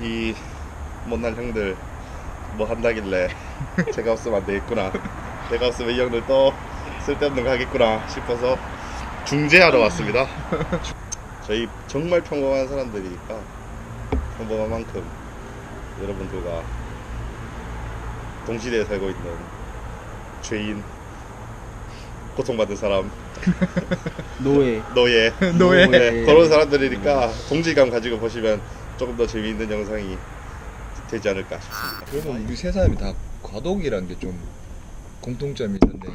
이 못난 형들 뭐 한다길래 제가 없으면 안 되겠구나. 내가 없으면 이 형들 또 쓸데없는 거 하겠구나 싶어서 중재하러 음. 왔습니다. 저희 정말 평범한 사람들이니까 평범한 만큼 여러분들과 동시대에 살고 있는 죄인 고통받는 사람, 노예. 노예, 노예. 네, 그런 사람들이니까 동질감 가지고 보시면 조금 더 재미있는 영상이 되지 않을까 싶습니다. 그러면 우리 세 사람이 다 과도기라는 게좀 공통점이 있는데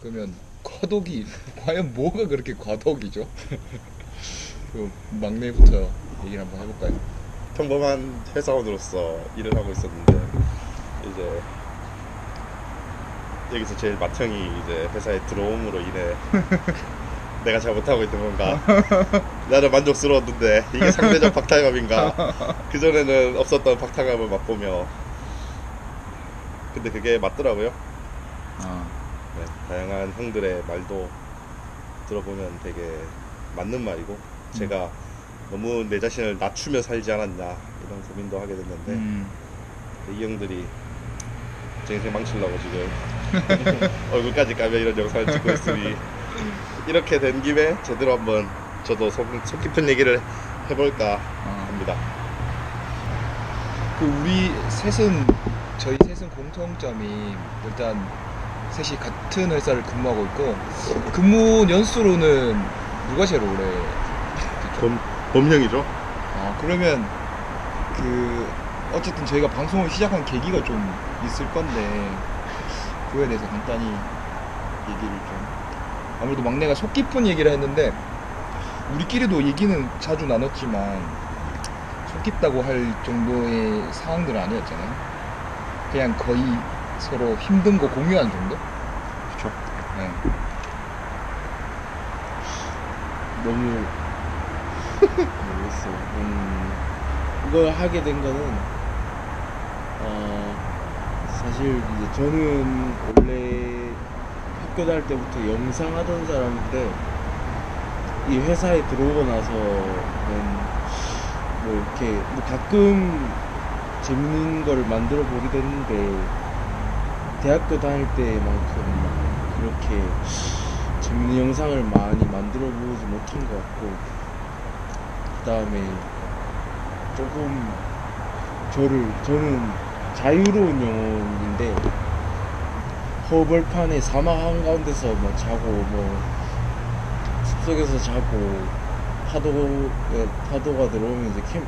그러면 과도기 과연 뭐가 그렇게 과도기죠? 그 막내부터 얘기를 한번 해볼까요? 평범한 회사원으로서 일을 하고 있었는데 이제 여기서 제일 맏형이 이제 회사에 들어옴으로 인해 내가 잘못하고 있는 건가? 나는 만족스러웠는데 이게 상대적 박탈감인가? 그전에는 없었던 박탈감을 맛보며. 근데 그게 맞더라고요. 아, 네, 다양한 형들의 말도 들어보면 되게 맞는 말이고 제가 너무 내 자신을 낮추며 살지 않았냐 이런 고민도 하게 됐는데 음, 이 형들이 제 인생 망치려고 지금 얼굴까지 까며 이런 영상을 찍고 있으니 이렇게 된 김에 제대로 한번 저도 속, 속 깊은 얘기를 해볼까 아. 합니다 그 우리 셋은 저희 셋은 공통점이 일단 셋이 같은 회사를 근무하고 있고 근무 연수로는 누가 제일 오래 범, 범형이죠? 아 그러면 그 어쨌든 저희가 방송을 시작한 계기가 좀 있을 건데 그거에 대해서 간단히 얘기를 좀 아무래도 막내가 속 깊은 얘기를 했는데 우리끼리도 얘기는 자주 나눴지만 속 깊다고 할 정도의 상황들은 아니었잖아요 그냥 거의 서로 힘든 거 공유한 정도? 그쵸. 네. 너무 모르겠어. 음, 이걸 하게 된 거는 어, 사실 이제 저는 원래 학교 다닐 때부터 영상 하던 사람인데 이 회사에 들어오고 나서는 뭐 이렇게 뭐 가끔 재밌는 거를 만들어 보기도 했는데 대학교 다닐 때만큼 막 그렇게 재밌는 영상을 많이 만들어 보지 못한 것 같고 그 다음에 조금 저를 저는 자유로운 영혼인데 허벌판에 사막 한가운데서 뭐 자고 뭐 숲속에서 자고 파도 예, 파도가 들어오면 이제 캠,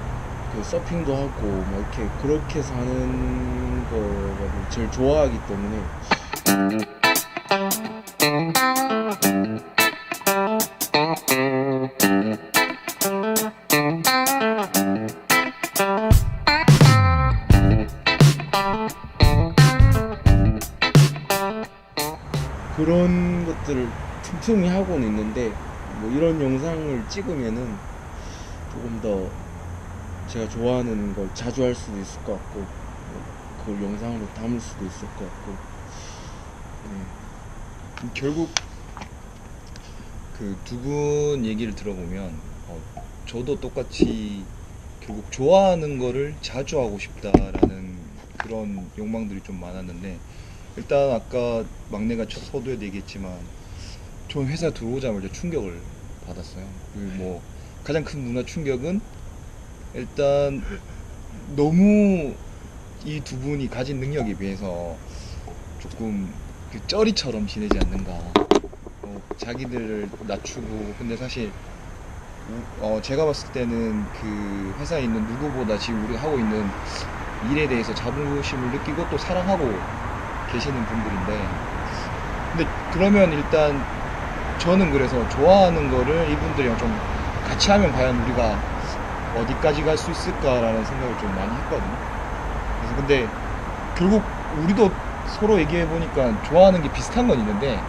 그 서핑도 하고 뭐 이렇게 그렇게 사는 거를 제일 좋아하기 때문에 그런 것들을 틈틈이 하고는 있는데 뭐 이런 영상을 찍으면은 조금 더 제가 좋아하는 걸 자주 할 수도 있을 것 같고 뭐 그걸 영상으로 담을 수도 있을 것 같고 네. 결국 그 두 분 얘기를 들어보면 어, 저도 똑같이 결국 좋아하는 거를 자주 하고 싶다라는 그런 욕망들이 좀 많았는데 일단 아까 막내가 첫 서두에도 얘기했지만 전 회사 들어오자마자 충격을 받았어요. 그리고 뭐 가장 큰 문화 충격은 일단 너무 이 두 분이 가진 능력에 비해서 조금 그 쩌리처럼 지내지 않는가. 어, 자기들을 낮추고 근데 사실 우- 어, 제가 봤을 때는 그 회사에 있는 누구보다 지금 우리가 하고 있는 일에 대해서 자부심을 느끼고 또 사랑하고 계시는 분들인데 근데 그러면 일단 저는 그래서 좋아하는 거를 이분들이랑 좀 같이 하면 과연 우리가 어디까지 갈 수 있을까라는 생각을 좀 많이 했거든요. 그래서 근데 결국 우리도 서로 얘기해 보니까 좋아하는 게 비슷한 건 있는데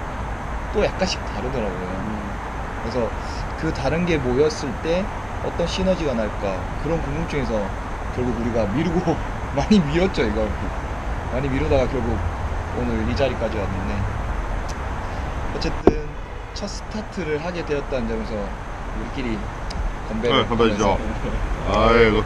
또 약간씩 다르더라고요. 그래서 그 다른 게 모였을 때 어떤 시너지가 날까 그런 궁금증에서 결국 우리가 미루고 많이 미뤘죠 이걸 많이 미루다가 결국 오늘 이 자리까지 왔는데 어쨌든 첫 스타트를 하게 되었다는 점에서 우리끼리 건배를 네, 건배죠. 하면서 아이고